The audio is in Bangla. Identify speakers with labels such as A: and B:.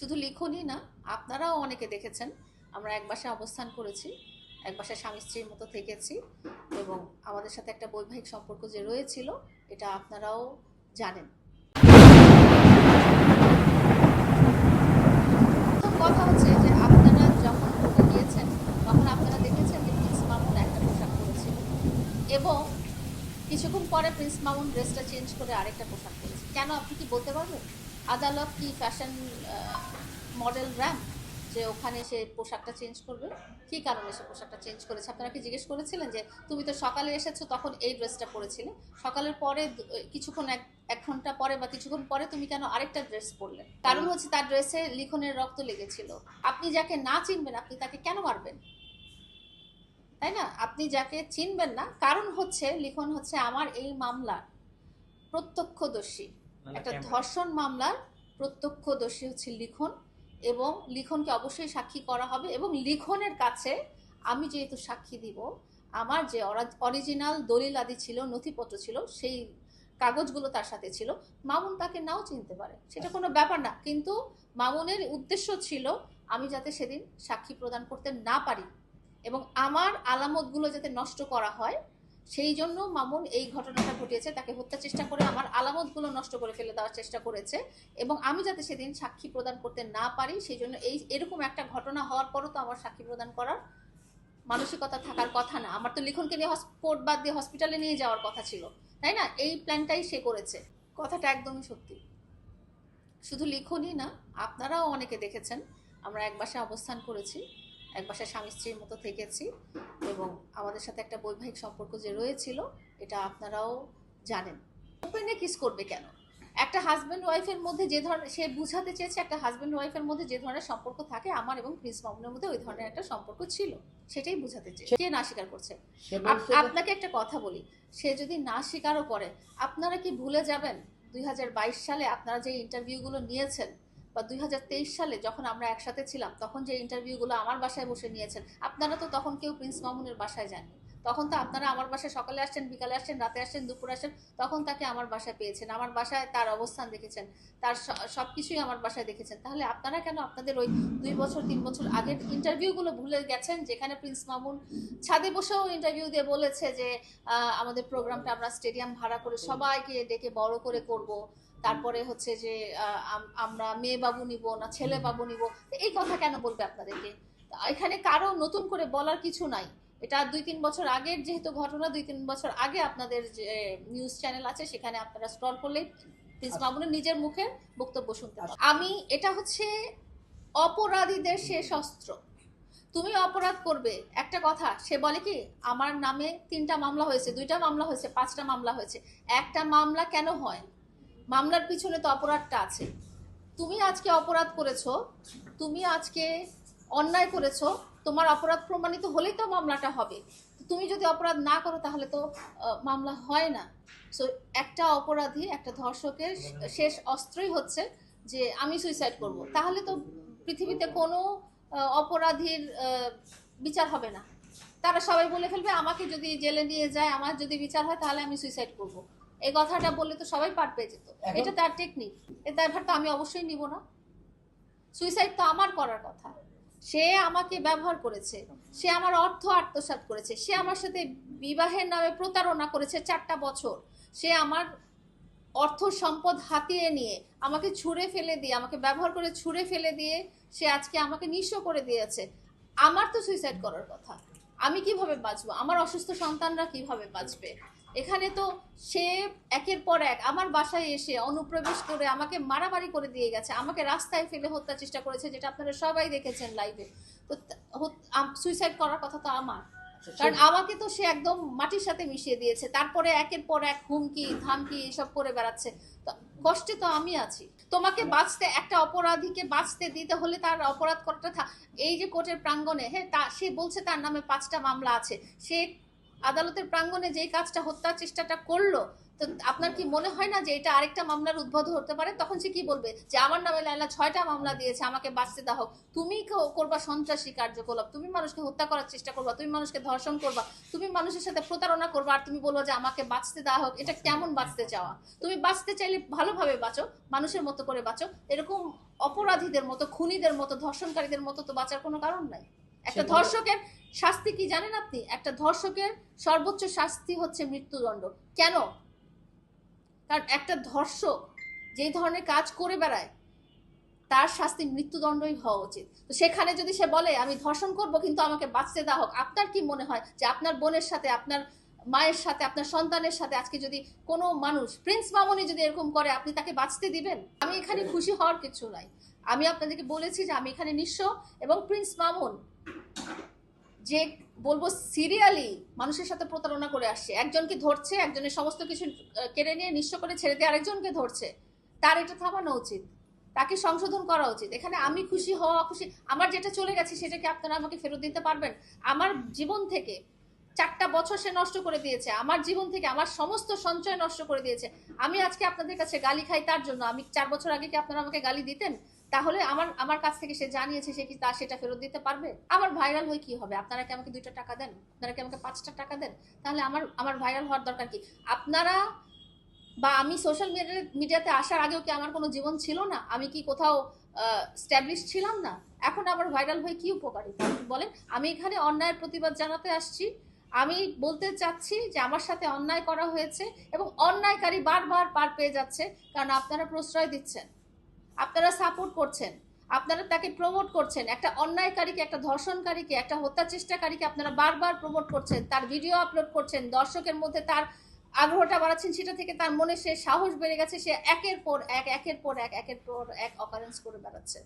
A: শুধু লিখনই না, আপনারাও অনেকে দেখেছেন, আমরা এক বাসায় অবস্থান করেছি, এক বাসায় স্বামী স্ত্রীর মতো থেকেছি এবং আমাদের সাথে একটা বৈবাহিক সম্পর্ক যে রয়েছিল, এটা আপনারাও জানেন। কথা হচ্ছে যে আপনারা যখন কোর্টে গিয়েছেন তখন আপনারা দেখেছেন যে প্রিন্স মামুন একটা পোশাক পরেছিল এবং কিছুক্ষণ পরে প্রিন্স মামুন ড্রেসটা চেঞ্জ করে আরেকটা পোশাক পরেছে। কেন আপনি কি বলতে পারবেন? আদালত কি ফ্যাশন মডেল র্যাম যে ওখানে সে পোশাকটা চেঞ্জ করবে? কি কারণে সে পোশাকটা চেঞ্জ করেছে? আপনারা কি জিজ্ঞেস করেছিলেন যে তুমি তো সকালে এসেছ তখন এই ড্রেসটা পরেছিলে? সকালের পরে কিছুক্ষণ এক এক ঘণ্টা পরে বা কিছুক্ষণ পরে তুমি কেন আরেকটা ড্রেস পরলে? কারণ হচ্ছে তার ড্রেসে লিখনের রক্ত লেগেছিল। আপনি যাকে না চিনবেন আপনি তাকে কেন মারবেন? তাই না? আপনি যাকে চিনবেন না কারণ হচ্ছে লিখন হচ্ছে আমার এই মামলার প্রত্যক্ষদর্শী। একটা ধর্ষণ মামলার প্রত্যক্ষদর্শী হচ্ছে লিখন এবং লিখনকে অবশ্যই সাক্ষী করা হবে এবং লিখনের কাছে আমি যেহেতু সাক্ষী দিব, আমার যে অরিজিনাল দলিল আদি ছিল, নথিপত্র ছিল, সেই কাগজগুলো তার সাথে ছিল, মামুন তাকে নাও চিনতে পারে। সেটা কোনো ব্যাপার না, কিন্তু মামুনের উদ্দেশ্য ছিল আমি যাতে সেদিন সাক্ষী প্রদান করতে না পারি এবং আমার আলামতগুলো যাতে নষ্ট করা হয় সেই জন্য মামুন এই ঘটনাটা ঘটিয়েছে, তাকে হত্যা চেষ্টা করে আমার আলামতগুলো নষ্ট করে ফেলে দেওয়ার চেষ্টা করেছে এবং আমি যাতে সেদিন সাক্ষী প্রদান করতে না পারি, সেই জন্য এই, এরকম একটা ঘটনা হওয়ার পরও তো আমার সাক্ষী প্রদান করার মানসিকতা থাকার কথা না। আমার তো লিখনকে নিয়ে কোর্ট বাদ দিয়ে হসপিটালে নিয়ে যাওয়ার কথা ছিল, তাই না? এই প্ল্যানটাই সে করেছে। কথাটা একদমই সত্যি। শুধু লিখনই না, আপনারাও অনেকে দেখেছেন, আমরা এক বাসায় অবস্থান করেছি। এক বাসায় স্বামী স্ত্রীর মতো থেকেছি এবং আমাদের সাথে একটা বৈবাহিক সম্পর্ক যে রয়েছিল এটা আপনারাও জানেন। ওপেনে কিস করবে কেন? একটা হাজব্যান্ড ওয়াইফের মধ্যে যে ধরনের সে বুঝাতে চেয়েছে একটা হাজব্যান্ড ওয়াইফের মধ্যে যে ধরনের সম্পর্ক থাকে আমার এবং প্রিন্স মামুনের মধ্যে ওই ধরনের একটা সম্পর্ক ছিল সেটাই বুঝাতে চেয়েছে। কে না স্বীকার করছে? আপনাকে একটা কথা বলি সে যদি না স্বীকারও করে আপনারা কি ভুলে যাবেন? দুই হাজার বাইশ সালে আপনারা যে ইন্টারভিউগুলো নিয়েছেন বা দুই হাজার তেইশ সালে যখন আমরা একসাথে ছিলাম, তখন যে ইন্টারভিউগুলো আমার বাসায় বসে নিয়েছেন, আপনারা তো তখন কেউ প্রিন্স মামুনের বাসায় যাননি। তখন তো আপনারা আমার বাসায় সকালে আসছেন, বিকালে আসছেন, রাতে আসছেন, দুপুরে আসছেন, তখন তাকে আমার বাসায় পেয়েছেন। আমার বাসায় তার অবস্থান দেখেছেন, তার সব কিছুই আমার বাসায় দেখেছেন। তাহলে আপনারা কেন আপনাদের ওই দুই বছর, তিন বছর আগের ইন্টারভিউগুলো ভুলে গেছেন? যেখানে প্রিন্স মামুন ছাদে বসেও ইন্টারভিউ দিয়ে বলেছে যে আমাদের প্রোগ্রামটা আমরা স্টেডিয়াম ভাড়া করে সবাইকে ডেকে বড় করে করব। তারপরে হচ্ছে যে আমরা মেয়ে বাবু নিব না ছেলে বাবু নিব এই কথা কেন বলবে আপনাদেরকে? এখানে কারও নতুন করে বলার কিছু নাই। এটা দুই তিন বছর আগের যেহেতু ঘটনা দুই তিন বছর আগে আপনাদের যে নিউজ চ্যানেল আছে সেখানে আপনারা স্ক্রল করলে প্রিন্স মামুনের নিজের মুখে বক্তব্য শুনতে পাবেন। আমি এটা হচ্ছে অপরাধীদের শেষ অস্ত্র। তুমি অপরাধ করবে। একটা কথা সে বলে কি আমার নামে তিনটা মামলা হয়েছে দুইটা মামলা হয়েছে পাঁচটা মামলা হয়েছে। একটা মামলা কেন হয়? মামলার পিছনে তো অপরাধটা আছে। তুমি আজকে অপরাধ করেছ, তুমি আজকে অন্যায় করেছ, তোমার অপরাধ প্রমাণিত হলেই তো মামলাটা হবে। তুমি যদি অপরাধ না করো তাহলে তো মামলা হয় না। সো একটা অপরাধী, একটা ধর্ষকের শেষ অস্ত্রই হচ্ছে যে আমি সুইসাইড করব। তাহলে তো পৃথিবীতে কোনো অপরাধীর বিচার হবে না। তারা সবাই বলে ফেলবে, আমাকে যদি জেলে নিয়ে যায়, আমার যদি বিচার হয়, তাহলে আমি সুইসাইড করব। এই কথাটা বললে তো সবাই পার পেয়ে যেত। এটা তার টেকনিক এ দায়ভার তো আমি অবশ্যই নিব না। সুইসাইড তো আমার করার কথা। সে আমাকে ব্যবহার করেছে। সে আমার অর্থ আত্মসাৎ করেছে। সে আমার সাথে বিবাহের নামে প্রতারণা করেছে চারটা বছর। সে আমার অর্থ সম্পদ হাতিয়ে নিয়ে আমাকে ছুঁড়ে ফেলে দিয়ে আমাকে ব্যবহার করে ছুঁড়ে ফেলে দিয়ে সে আজকে আমাকে নিঃস্ব করে দিয়েছে। আমার তো সুইসাইড করার কথা। আমি কীভাবে বাঁচবো? আমার অসুস্থ সন্তানরা কীভাবে বাঁচবে? এখানে তো সে একের পর এক আমার বাসায় এসে অনুপ্রবেশ করে আমাকে মারামারি করে দিয়ে গেছে। আমাকে রাস্তায় ফেলে হত্যার চেষ্টা করেছে যেটা আপনারা সবাই দেখেছেন লাইভে তো সুইসাইড করার কথা তো আমার।
B: আচ্ছা,
A: কারণ আমাকে তো সে একদম মাটির সাথে মিশিয়ে দিয়েছে। তারপরে একের পর এক হুমকি ধামকি এসব করে বেড়াচ্ছে। কষ্টে তো আমি আছি। তোমাকে বাঁচতে একটা অপরাধীকে বাঁচতে দিতে হলে তার অপরাধ করাটা থা- এই যে কোর্টের প্রাঙ্গণে হ্যাঁ তা সে বলছে তার নামে পাঁচটা মামলা আছে। সে আদালতের প্রাঙ্গণে যেই কাজটা হত্যার চেষ্টাটা করল তো আপনার কি মনে হয় না যে এটা আরেকটা মামলার উদ্ভব হতে পারে? তখন সে কি বলবে? যে আমার নামে লাইলা ছয়টা মামলা দিয়েছে আমাকে বাঁচতে দাও। তুমি করবা সন্ত্রাসী কার্যকলাপ তুমি মানুষকে হত্যা করার চেষ্টা করবা তুমি মানুষকে ধর্ষণ করবা তুমি মানুষের সাথে প্রতারণা করবা আর তুমি বলব যে আমাকে বাঁচতে দেওয়া হোক এটা কেমন বাঁচতে চাওয়া? তুমি বাঁচতে চাইলে ভালোভাবে বাঁচো মানুষের মতো করে বাঁচো। এরকম অপরাধীদের মতো খুনিদের মতো ধর্ষণকারীদের মতো তো বাঁচার কোনো কারণ নাই। একটা ধর্ষকের শাস্তি কি জানেন আপনি? একটা ধর্ষকের সর্বোচ্চ শাস্তি হচ্ছে মৃত্যুদণ্ড। কেন? কারণ একটা ধর্ষক যেই ধরনের কাজ করে বেড়ায়, তার শাস্তি মৃত্যুদণ্ডই হওয়া উচিত। তো সেখানে যদি সে বলে, আমি ধর্ষণ করব, কিন্তু আমাকে বাঁচতে দেওয়া হোক। আপনার কি মনে হয় যে আপনার বোনের সাথে, আপনার মায়ের সাথে, আপনার সন্তানের সাথে আজকে যদি কোনো মানুষ, প্রিন্স মামনি যদি এরকম করে, আপনি তাকে বাঁচতে দিবেন? আমি এখানে খুশি হওয়ার কিছু নাই। আমি আপনাদেরকে বলেছি যে আমি এখানে নিঃস্ব এবং প্রিন্স মামুন যে বলব সিরিয়ালি মানুষের সাথে প্রতারণা করে আসছে। একজনকে ধরছে, একজনের সমস্ত কিছু কেড়ে নিয়ে নিঃস্ব করে ছেড়ে দিয়ে আরেকজনকে ধরছে। তার এটা থামানো উচিত। তাকে সংশোধন করা উচিত। এখানে আমি খুশি, হওয়া খুশি, আমার যেটা চলে গেছে সেটাকে আপনারা আমাকে ফেরত দিতে পারবেন। আমার জীবন থেকে চারটা বছর সে নষ্ট করে দিয়েছে। আমার জীবন থেকে আমার সমস্ত সঞ্চয় নষ্ট করে দিয়েছে। আমি আজকে আপনাদের কাছে গালি খাই তার জন্য। আমি চার বছর আগে কি আপনারা আমাকে গালি দিতেন? তাহলে আমার আমার কাছ থেকে সে জানিয়েছে সে কি তা সেটা ফেরত দিতে পারবে? আমার ভাইরাল হয়ে কি হবে? আপনারা কি আমাকে দুইটা টাকা দেন? আপনারা কি আমাকে পাঁচটা টাকা দেন? তাহলে আমার আমার ভাইরাল হওয়ার দরকার কি? আপনারা বা আমি সোশ্যাল মিডিয়া মিডিয়াতে আসার আগেও কি আমার কোনো জীবন ছিল না? আমি কি কোথাও স্ট্যাবলিশ ছিলাম না? এখন আবার ভাইরাল হয়ে কি উপকারিতা আপনি বলেন। আমি এখানে অন্যায়ের প্রতিবাদ জানাতে আসছি। আমি বলতে চাচ্ছি যে আমার সাথে অন্যায় করা হয়েছে এবং অন্যায়কারী বারবার পার পেয়ে যাচ্ছে। কারণ আপনারা প্রশ্রয় দিচ্ছেন। আপনারা সাপোর্ট করছেন, আপনারা তাকে প্রমোট করছেন, একটা অন্যায়কারীকে, একটা ধর্ষণকারীকে, একটা হত্যা চেষ্টাকারীকে আপনারা বারবার প্রমোট করছেন, তার ভিডিও আপলোড করছেন, দর্শকের মধ্যে তার আগ্রহটা বাড়াচ্ছেন, সেটা থেকে তার মনে সে সাহস বেড়ে গেছে, সে একের পর এক, একের পর এক, একের পর এক অকারেন্স করে বেড়াচ্ছে।